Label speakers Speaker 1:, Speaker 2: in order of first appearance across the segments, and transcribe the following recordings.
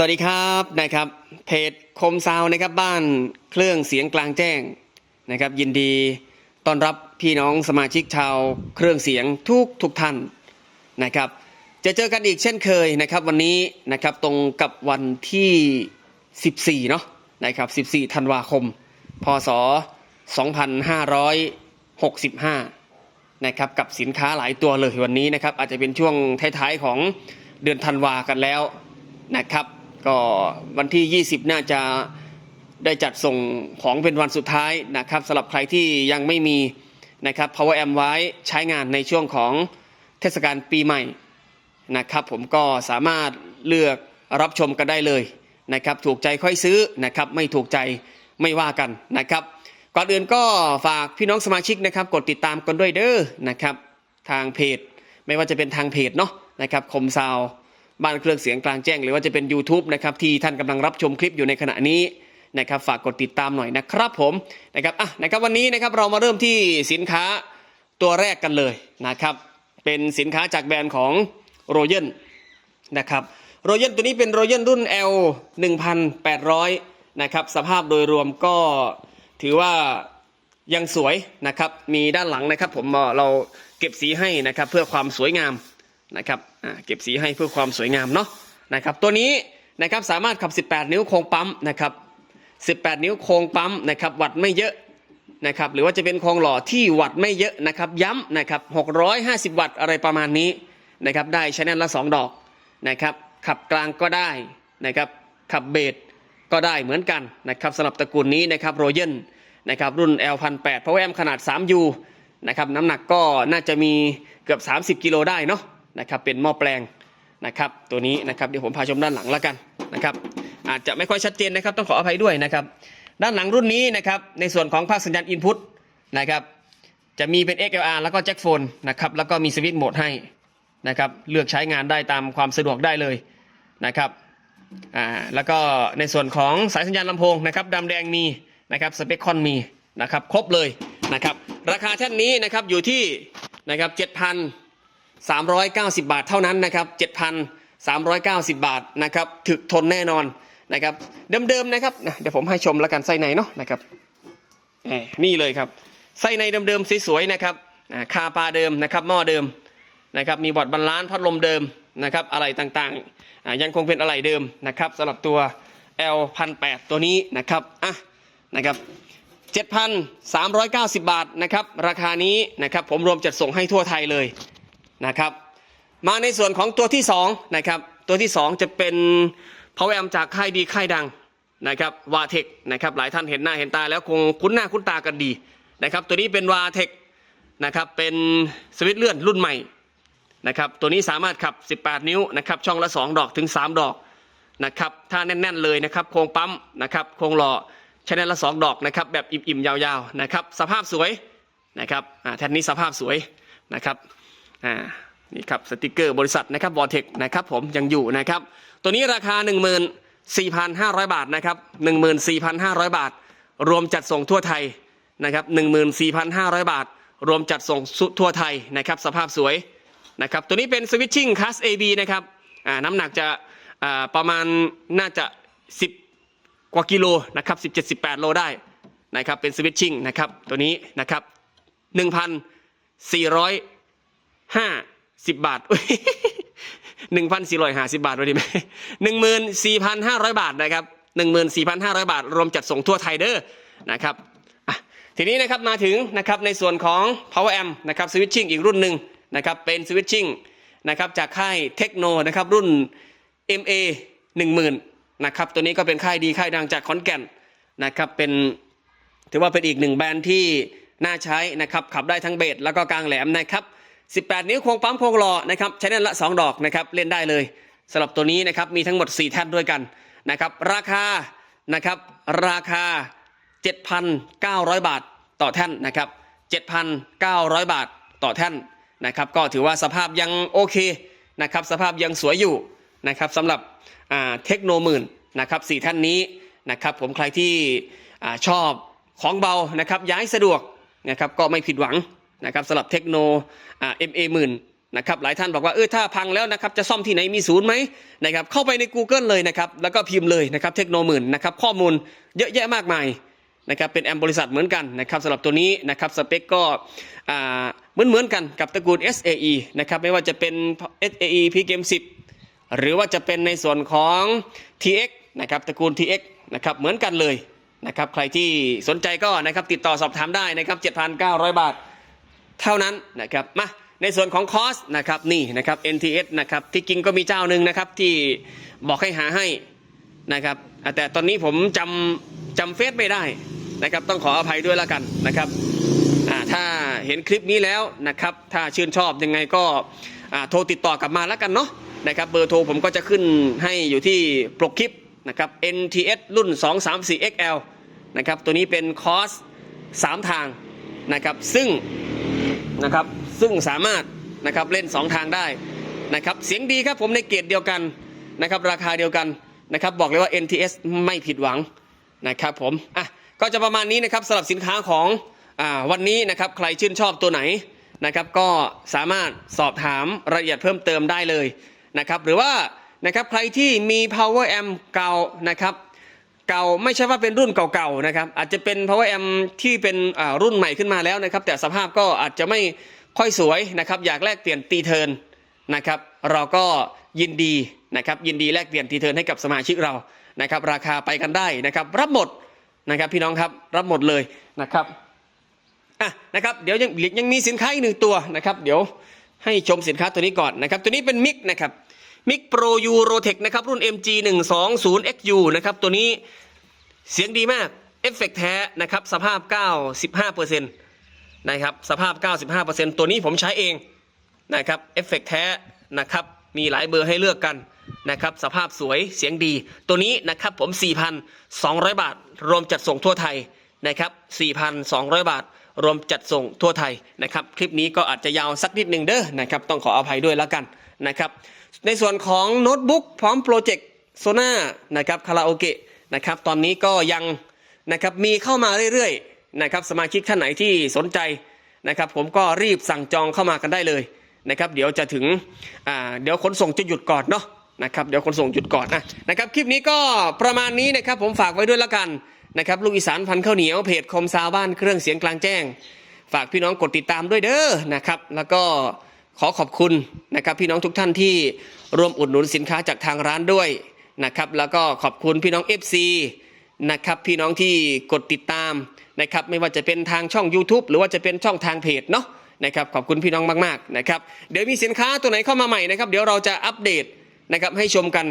Speaker 1: สวัสดีครับนะครับเพจคมซาวนะครับบ้านเครื่องเสียงกลางแจ้งนะครับ ยินดีต้อนรับพี่น้องสมาชิกชาวเครื่องเสียงทุกทุกท่านนะครับ จะเจอกันอีกเช่นเคยนะครับ วันนี้นะครับตรงกับวันที่ 14เนาะนะครับ14ธันวาคม พศ 2565นะครับกับสินค้าหลายตัวเลยวันนี้นะครับอาจจะเป็นช่วงท้ายๆของเดือนธันวากันแล้วนะครับ ก็วันที่ 20 น่าจะได้จัดส่งของเป็นวันสุดท้ายนะครับสำหรับใครที่ยังไม่มีนะครับ Power Amp ไว้ใช้งานในช่วงของเทศกาลปีใหม่นะครับ ผมก็สามารถเลือกรับชมกันได้เลยนะครับ ถูกใจค่อยซื้อนะครับ ไม่ถูกใจไม่ว่ากันนะครับ ก่อนอื่นก็ฝากพี่น้องสมาชิกนะครับ กดติดตามกันด้วยเด้อนะครับ ทางเพจ ไม่ว่าจะเป็นทางเพจเนาะนะครับคมซาว บ้านเครื่องเสียงกลางแจ้ง หรือว่าจะเป็น YouTube นะครับที่ท่านกำลังรับชมคลิปอยู่ในขณะนี้นะครับฝากกดติดตามหน่อยนะครับผมนะครับอะนะครับวันนี้นะครับเรามาเริ่มที่สินค้าตัวแรกกันเลยนะครับเป็นสินค้าจากแบรนด์ของโรเยนนะครับโรเยนตัวนี้เป็นโรเยนรุ่น L 1800นะครับสภาพโดยรวมก็ถือว่ายังสวยนะครับมีด้านหลังนะครับผมเราเก็บสีให้นะครับเพื่อความสวยงาม นะครับเก็บสีให้เพื่อความสวยงามเนาะนะครับตัวนี้นะครับสามารถขับ 18 นิ้วโค้งปั๊มนะครับ18 นิ้วโค้งปั๊มนะครับวัดไม่เยอะนะครับหรือว่าจะเป็นโครงหล่อที่วัดไม่เยอะนะครับย้ำนะครับ650 วัตต์อะไรประมาณนี้นะครับได้ชแนลละ 2 ดอกนะครับขับกลางก็ได้นะครับขับเบสก็ได้เหมือนกันนะครับสำหรับตระกูลนี้นะครับโรเยนนะครับรุ่น L1008 เพราะว่าแอมขนาด 3U นะครับน้ำหนักก็น่าจะมีเกือบ 30 กิโลได้เนาะ นะครับเป็นหม้อแปลงนะครับตัวนี้นะครับเดี๋ยวผมพาชมด้านหลังแล้วกันนะครับอาจจะไม่ค่อยชัดเจนนะครับต้องขออภัยด้วยนะครับด้านหลังรุ่นนี้นะครับในส่วนของภาคสัญญาณอินพุตนะครับจะมีเป็น XLR แล้วก็แจ็คโฟนนะครับแล้วก็มีสวิตช์โหมดให้นะครับเลือกใช้งานได้ตามความสะดวกได้เลยนะครับอ่าแล้วก็ในส่วนของสายสัญญาณลำโพงนะครับดำแดงมีนะครับสเปคคอนมีนะครับครบเลยนะครับราคาแท่นนี้นะครับอยู่ที่นะครับ 390 บาทเท่านั้นนะครับ7,390 บาทนะครับถึกทนแน่นอนนะครับเดิมๆนะครับเดี๋ยวผมให้ชมแล้วกันไส้ในเนาะนะครับนี่เลยครับไส้ในเดิมๆสวยๆนะครับคาปลาเดิมนะครับหม้อเดิมนะครับมีบอร์ดบรรลานพัดลมเดิมนะครับอะไรต่างๆอ่ายังคงเป็นอะไรเดิมนะครับสำหรับตัว L 1 8 0ตัวนี้นะครับอะนะครับ7,390 บาทนะครับราคานี้นะครับผมรวมจัดส่งให้ทั่วไทยเลย นะครับ มาในส่วนของตัวที่2นะครับตัวที่ 2 จะเป็น Power Amp จากค่ายดีค่ายดังนะครับวาเทคนะครับหลายท่านเห็นหน้าเห็นตาแล้วคงคุ้นหน้าคุ้นตากันดีนะครับตัวนี้เป็นวาเทคนะครับเป็นสวิตช์เลื่อนรุ่นใหม่นะครับตัวนี้สามารถขับ 18 นิ้วนะครับช่องละ 2 ดอกถึง 3 ดอกนะครับถ้าแน่น ๆเลยนะครับโครงปั๊มนะครับโครงหล่อชแนลละ 2 ดอกนะครับแบบอิ่มๆยาวๆนะครับสภาพสวยนะครับอ่าแท่นนี้สภาพสวยนะครับ อ่านี่ครับสติกเกอร์บริษัทนะครับวอเทคนะครับผมยังอยู่นะครับ ตัวนี้ราคา 14,500 บาทนะครับ 14,500 บาท รวมจัดส่งทั่วไทยนะครับ14,500 บาท รวมจัดส่งทั่วไทยนะครับ สภาพสวยนะครับ ตัวนี้เป็นสวิตชิ่งคัส AB นะครับอ่าน้ำหนักจะอ่าประมาณน่าจะ 10 กว่ากิโลนะครับ 17 18 โลได้นะครับเป็นสวิตชิ่งนะครับตัวนี้นะครับ1,400 ห้าสิบบาทหนึ่งพันสี่ร้อยห้าสิบบาทวะดิไหมหนึ่งหมื่นสี่พันห้าร้อยบาทนะครับหนึ่งหมื่นสี่พันห้าร้อยบาท รวมจัดส่งทั่วไทยเด้อนะครับทีนี้นะครับมาถึงนะครับในส่วนของ power amp นะครับสวิตชิ่งอีกรุ่นหนึ่งนะครับเป็นสวิตชิ่งนะครับจากค่ายเทคโนนะครับรุ่น MA 10,000นะครับตัวนี้ก็เป็นค่ายดีค่ายดังจากขอนแก่นนะครับเป็นถือว่าเป็นอีกหนึ่งแบรนด์ที่น่าใช้นะครับขับได้ทั้งเบสแล้วก็กลางแหลมนะครับ 18 นิ้วโครงปั๊มโครงหล่อนะครับใช้แน่นละ 2 ดอกนะครับเล่นได้เลยสำหรับตัวนี้นะครับมีทั้งหมด 4 แท่นด้วยกันนะครับราคานะครับราคา 7,900 บาทต่อแท่นนะครับ 7,900 บาทต่อแท่นนะครับก็ถือว่าสภาพยังโอเคนะครับสภาพยังสวยอยู่นะครับสำหรับอ่าเทคโนหมื่นนะครับสี่ท่านนี้นะครับผมใครที่อาชอบของเบานะครับย้ายสะดวกนะครับก็ไม่ผิดหวัง นะครับสำหรับเทคโนอ่า MA หมื่นนะครับหลายท่านบอกว่าเออถ้าพังแล้วนะครับจะซ่อมที่ไหนมีศูนย์ไหมนะครับเข้าไปใน Google เลยนะครับแล้วก็พิมพ์เลยนะครับเทคโนหมื่นนะครับข้อมูลเยอะแยะมากมายนะครับเป็นแอมบริษัทเหมือนกันนะครับสำหรับตัวนี้นะครับสเปคก็เหมือนเหมือนกันกับตระกูล SAE นะครับไม่ว่าจะเป็น SAE P Game 10 หรือว่าจะเป็นในส่วนของ TX นะครับตระกูล TX นะครับเหมือนกันเลยนะครับใครที่สนใจก็นะครับติดต่อสอบถามได้นะครับ 7,900 บาท เท่านั้นนะครับมาในส่วนของคอสนะครับนี่นะครับ NTS นะครับที่จริงก็มีเจ้าหนึ่งนะครับที่บอกให้หาให้นะครับแต่ตอนนี้ผมจำจำเฟซไม่ได้นะครับต้องขออภัยด้วยแล้วกันนะครับถ้าเห็นคลิปนี้แล้วนะครับถ้าชื่นชอบยังไงก็โทรติดต่อกลับมาแล้วกันเนาะนะครับเบอร์โทรผมก็จะขึ้นให้อยู่ที่ปกคลิปนะครับ NTS รุ่น 234 XL นะครับตัวนี้เป็นคอส3ทางนะครับซึ่ง นะครับ ซึ่งสามารถนะครับเล่น 2 ทางได้นะครับ เสียงดีครับผมในเกรดเดียวกันนะครับ ราคาเดียวกันนะครับ บอกเลยว่า NTS ไม่ผิดหวังนะครับผม อะ ก็จะประมาณนี้นะครับสำหรับสินค้าของอาวันนี้นะครับ ใครชื่นชอบตัวไหนนะครับ ก็สามารถสอบถามรายละเอียดเพิ่มเติมได้เลยนะครับ หรือว่านะครับใครที่มี power amp เก่านะครับ เก่าไม่ใช่ว่าเป็นรุ่นเก่าๆนะครับอาจจะเป็น power amp ที่เป็นรุ่นใหม่ขึ้นมาแล้วนะครับ แต่สภาพก็อาจจะไม่ค่อยสวยนะครับ อยากแลกเปลี่ยนตีเทินนะครับ เราก็ยินดีนะครับ ยินดีแลกเปลี่ยนตีเทินให้กับสมาชิกเรานะครับ ราคาไปกันได้นะครับ รับหมดนะครับพี่น้องครับรับหมดเลยนะครับอะนะครับเดี๋ยวยังยังมีสินค้าอีกหนึ่งตัวนะครับ เดี๋ยวให้ชมสินค้าตัวนี้ก่อนนะครับ ตัวนี้เป็นมิกนะครับ มิกโปรยูโรเทคนะครับ รุ่น MG 1 2 0 XU นะครับ ตัวนี้เสียงดีมาก เอฟเฟกต์แท้นะครับ สภาพ 95%นะครับ สภาพ 95%ตัวนี้ผมใช้เองนะครับ เอฟเฟกต์แท้นะครับ มีหลายเบอร์ให้เลือกกันนะครับ สภาพสวยเสียงดี ตัวนี้นะครับผม 4,200 บาท รวมจัดส่งทั่วไทยนะครับ 4,200 บาท รวมจัดส่งทั่วไทยนะครับ คลิปนี้ก็อาจจะยาวสักนิดหนึ่งเด้อนะครับ ต้องขออภัยด้วยแล้วกันนะครับ ในส่วนของโน้ตบุ๊กพร้อมโปรเจกต์โซน่านะครับคาราโอเกะนะครับ ตอนนี้ก็ยังนะครับมีเข้ามาเรื่อยๆนะครับ สมาชิกท่านไหนที่สนใจนะครับ ผมก็รีบสั่งจองเข้ามากันได้เลยนะครับ เดี๋ยวจะถึงอ่าเดี๋ยวขนส่งจะหยุดก่อนเนาะนะครับ เดี๋ยวขนส่งหยุดก่อนนะนะครับ คลิปนี้ก็ประมาณนี้นะครับ ผมฝากไว้ด้วยแล้วกัน นะครับลูกอีสานพันข้าวเหนียวเพจคมซาวบ้านเครื่องเสียงกลางแจ้ง ฝากพี่น้องกดติดตามด้วยเด้อนะครับแล้วก็ขอขอบคุณนะครับพี่น้องทุกท่านที่ร่วมอุดหนุนสินค้าจากทางร้านด้วยนะครับแล้วก็ขอบคุณพี่น้อง FC นะครับพี่น้องที่กดติดตามนะครับไม่ว่าจะเป็นทางช่อง YouTube หรือว่าจะเป็นช่องทางเพจเนาะนะครับขอบคุณพี่น้องมากๆนะครับเดี๋ยวมีสินค้าตัวไหนเข้ามาใหม่นะครับเดี๋ยวเราจะอัปเดตนะครับให้ชมกัน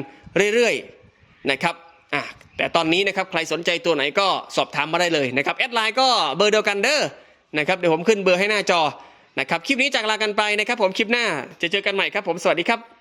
Speaker 1: เรื่อยๆนะครับ อะแต่ตอนนี้นะครับใครสนใจตัวไหนก็สอบถามมาได้เลยนะครับแอดไลน์ก็เบอร์เดียวกันเด้อนะครับเดี๋ยวผมขึ้นเบอร์ให้หน้าจอนะครับคลิปนี้จากลากันไปนะครับผมคลิปหน้าจะเจอกันใหม่ครับผมสวัสดีครับ